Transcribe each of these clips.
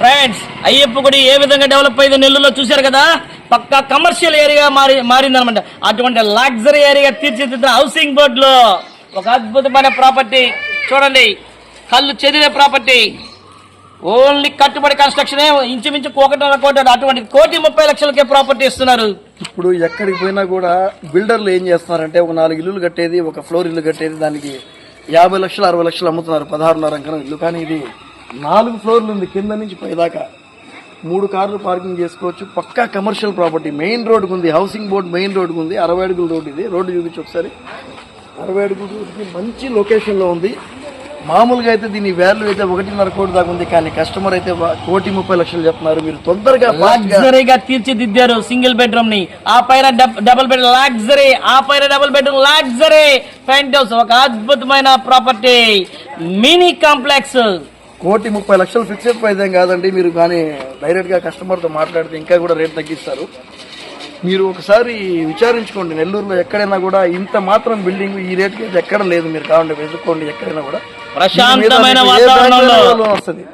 Friends Ayyappa గుడి ఏ విధంగా develop అయిందో నెల్లూరులో చూశారు కదా? పక్కా కమర్షియల్ ఏరియా మారి మారిందనమాట అటువంటి లగ్జరీ ఏరియా తీర్చిదిద్దిన హౌసింగ్ బోర్డులో ఒక అద్భుతమైన ప్రాపర్టీ చూడండి. కళ్ళు చెదిరే ప్రాపర్టీ ఓన్లీ కట్టుబడి కన్స్ట్రక్షనే ఇంచుమించు ఒకటిన్నర కోటి అటువంటి కోటి ముప్పై లక్షలకే ప్రాపర్టీ ఇస్తున్నారు. ఇప్పుడు ఎక్కడికి పోయినా కూడా బిల్డర్లు ఏం చేస్తున్నారంటే ఒక నాలుగు ఇల్లులు కట్టేది ఒక ఫ్లోర్ ఇల్లు కట్టేది దానికి యాభై లక్షలు అరవై లక్షలు అమ్ముతున్నారు పదహారున్నర ఇల్లు. కానీ ఇది నాలుగు ఫ్లోర్లు ఉంది. కింద నుంచి పైదాకా. మూడు కార్లు పార్కింగ్ చేసుకోవచ్చు. పక్కా కమర్షియల్ ప్రాపర్టీ. మెయిన్ రోడ్కు ఉంది. హౌసింగ్ బోర్డు మెయిన్ రోడ్కు ఉంది. అరవై అడుగుల రోడ్ ఇది. రోడ్డు చూపించి ఒకసారి. అరవై అడుగులకి మంచి లొకేషన్లో ఉంది. మామూలుగా అయితే దీని వాల్యూ అయితే ఒకటిన్నర కోటి దాకా ఉంది. కానీ కస్టమర్ అయితే కోటి ముప్పై లక్షలు చెప్తున్నారు. మీరు తొందరగా లగ్జరీగా తీర్చిదిద్దారు సింగిల్ బెడ్రూమ్ని. ఆ పైన డబుల్ బెడ్ లగ్జరీ ఆ పైన double bedroom luxury penthouse ఒక అద్భుతమైన ప్రాపర్టీ మినీ కాంప్లెక్స్ కోటి ముప్పై లక్షలు ఫిక్స్డ్ ప్రైస్ ఏం కాదండి. మీరు కానీ డైరెక్ట్గా కస్టమర్తో మాట్లాడితే ఇంకా కూడా రేట్ తగ్గిస్తారు. మీరు ఒకసారి విచారించుకోండి. నెల్లూరులో ఎక్కడైనా కూడా ఇంత మాత్రం బిల్డింగ్ ఈ రేట్కి ఎక్కడ లేదు. మీరు కావాలంటే వెతుక్కోండి ఎక్కడైనా కూడా. ప్రశాంతమైన వాతావరణంలో వస్తుంది.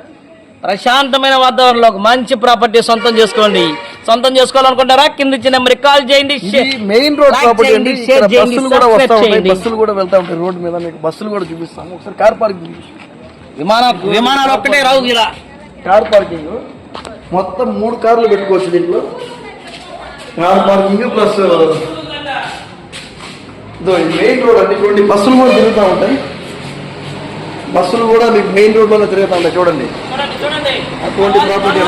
ప్రశాంతమైన వాతావరణంలో ఒక మంచి ప్రాపర్టీ సొంతం చేసుకోండి. సొంతం చేసుకోవాలనుకుంటారా? కింద ఇచ్చిన నెంబర్ కాల్ చేయండి. మెయిన్ రోడ్ ప్రాపర్టీ అండి. బస్సులు కూడా వస్తా ఉంటాయి. బస్సులు కూడా వెళ్తా ఉంటాయి రోడ్ మీద. మీకు బస్సులు కూడా చూపిస్తాము. ఒకసారి కార్ పార్కింగ్ విమాన విమానాలు ఒక్కటే రావు ఇలా. కార్ పార్కింగ్ మొత్తం మూడు కార్లు పెట్టుకోవచ్చు దీంట్లో. Car parking plus main road అండి. చూడండి బస్సులు కూడా తిరుగుతూ ఉంటాయి. బస్సులు కూడా మీకు మెయిన్ రోడ్లోనే తిరుగుతూ ఉంటాయి. చూడండి. అటువంటి ప్రాపర్టీ